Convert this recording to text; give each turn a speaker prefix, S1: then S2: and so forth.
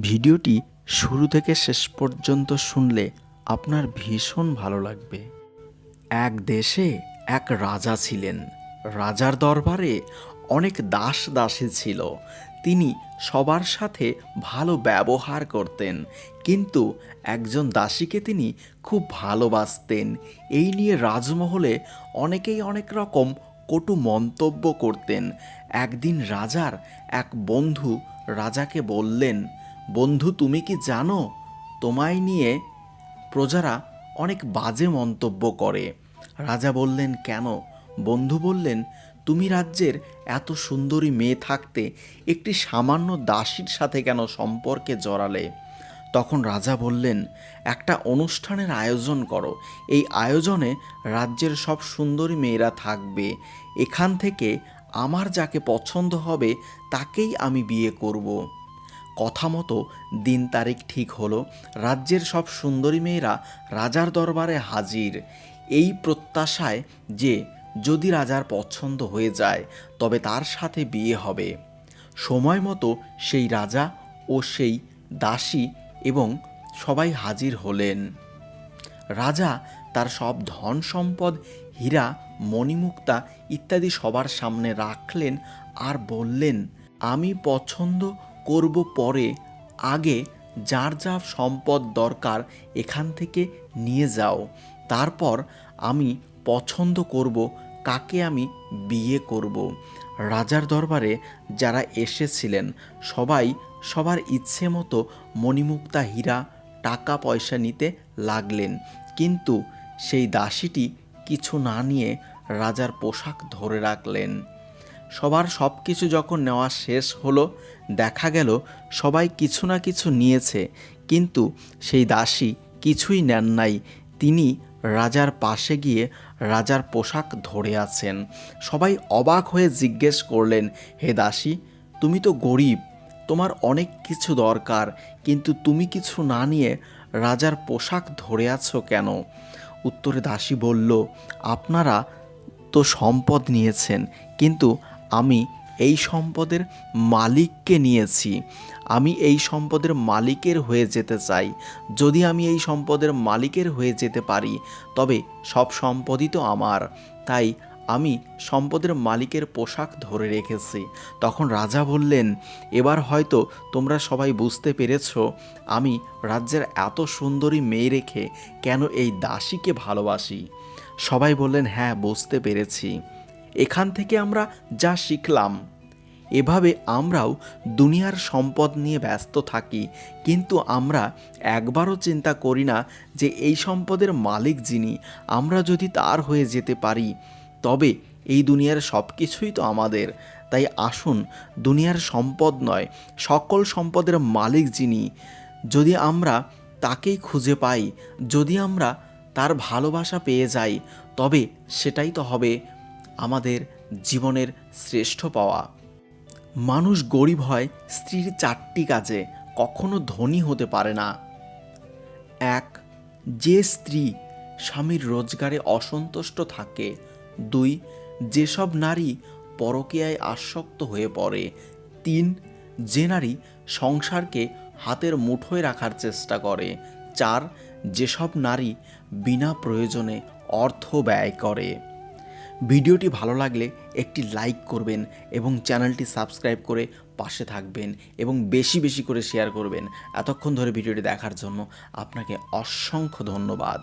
S1: ভিডিওটি শুরু থেকে শেষ পর্যন্ত শুনলে আপনার ভীষণ ভালো লাগবে। এক দেশে এক রাজা ছিলেন। রাজার দরবারে অনেক দাস দাসী ছিল। তিনি সবার সাথে ভালো ব্যবহার করতেন, কিন্তু একজন দাসীকে তিনি খুব ভালোবাসতেন। এই নিয়ে রাজমহলে অনেকেই অনেক রকম কটু মন্তব্য করতেন। একদিন রাজার এক বন্ধু রাজাকে বললেন বন্ধু, তুমি কি জানো? তোমায় নিয়ে প্রজারা অনেক বাজে মন্তব্য করে। রাজা বললেন, কেন? বন্ধু বললেন, তুমি রাজ্যের এত সুন্দরী মেয়ে থাকতে একটি সামান্য দাসীর সাথে কেন সম্পর্কে জড়ালে? তখন রাজা বললেন, একটা অনুষ্ঠানের আয়োজন করো। এই আয়োজনে রাজ্যের সব সুন্দরী মেয়েরা থাকবে। এখান থেকে আমার যাকে পছন্দ হবে, তাকেই আমি বিয়ে করব। কথা মতো দিন তারিখ ঠিক হলো, রাজ্যের সব সুন্দরী মেয়েরা রাজার দরবারে হাজির। এই প্রত্যাশায় যে যদি রাজার পছন্দ হয়ে যায়, তবে তার সাথে বিয়ে হবে। সময় মতো সেই রাজা ও সেই দাসী এবং সবাই হাজির হলেন। রাজা তার সব ধন সম্পদ, হীরা, মণিমুক্তা ইত্যাদি সবার সামনে রাখলেন আর বললেন, আমি পছন্দ করব পরে আগে যার যা সম্পদ দরকার এখান থেকে নিয়ে যাও। তারপর আমি পছন্দ করব কাকে আমি বিয়ে করব। রাজার দরবারে যারা এসেছিলেন, সবাই সবার ইচ্ছে মতো মণিমুক্তা হীরা টাকা পয়সা নিতে লাগলেন। কিন্তু সেই দাসীটি কিছু না নিয়ে রাজার পোশাক ধরে রাখলেন। সবার সব কিছু যখন নেওয়া শেষ হলো, দেখা গেল সবাই কিছু না কিছু নিয়েছে, কিন্তু সেই দাসী কিছুই নেন নাই। তিনি রাজার পাশে গিয়ে রাজার পোশাক ধরে আছেন। সবাই অবাক হয়ে জিজ্ঞেস করলেন, হে দাসী, তুমি তো গরিব, তোমার অনেক কিছু দরকার, কিন্তু তুমি কিছু না নিয়ে রাজার পোশাক ধরে আছো কেন? উত্তরে দাসী বলল, আপনারা তো সম্পদ নিয়েছেন, কিন্তু আমি এই সম্পদের মালিককে নিয়েছি। আমি এই সম্পদের মালিকের হয়ে যেতে চাই। যদি আমি এই সম্পদের মালিকের হয়ে যেতে পারি, তবে সব সম্পদই তো আমার। তাই আমি সম্পদের মালিকের পোশাক ধরে রেখেছি। তখন রাজা বললেন, এবার হয়তো তোমরা সবাই বুঝতে পেরেছ, আমি রাজ্যের এত সুন্দরী মেয়ে রেখে কেন এই দাসীকে ভালোবাসি? সবাই বললেন হ্যাঁ বুঝতে পেরেছি। এখান থেকে আমরা যা শিখলাম, এভাবে আমরাও দুনিয়ার সম্পদ নিয়ে ব্যস্ত থাকি। কিন্তু আমরা একবারও চিন্তা করি না যে এই সম্পদের মালিক যিনি, আমরা যদি তার হয়ে যেতে পারি। তবে এই দুনিয়ার সব কিছুই তো আমাদের। তাই আসুন, দুনিয়ার সম্পদ নয়, সকল সম্পদের মালিক যিনি, যদি আমরা তাকেই খুঁজে পাই, যদি আমরা তার ভালোবাসা পেয়ে যাই, তবে সেটাই তো হবে। আমাদের জীবনের শ্রেষ্ঠ পাওয়া। মানুষ গরিব হয় স্ত্রীর চারটি কাজে, কখনো ধনী হতে পারে না। এক, যে স্ত্রী স্বামীর রোজগারে অসন্তুষ্ট থাকে। দুই, যেসব নারী পরকীয়ায় আসক্ত হয়ে পড়ে। তিন, যে নারী সংসারকে হাতের মুঠোয় রাখার চেষ্টা করে। চার, যেসব নারী বিনা প্রয়োজনে অর্থ ব্যয় করে। ভিডিওটি ভালো লাগলে একটি লাইক করবেন এবং চ্যানেলটি সাবস্ক্রাইব করে পাশে থাকবেন এবং বেশি বেশি করে শেয়ার করবেন। এতক্ষণ ধরে ভিডিওটি দেখার জন্য আপনাকে অসংখ্য ধন্যবাদ।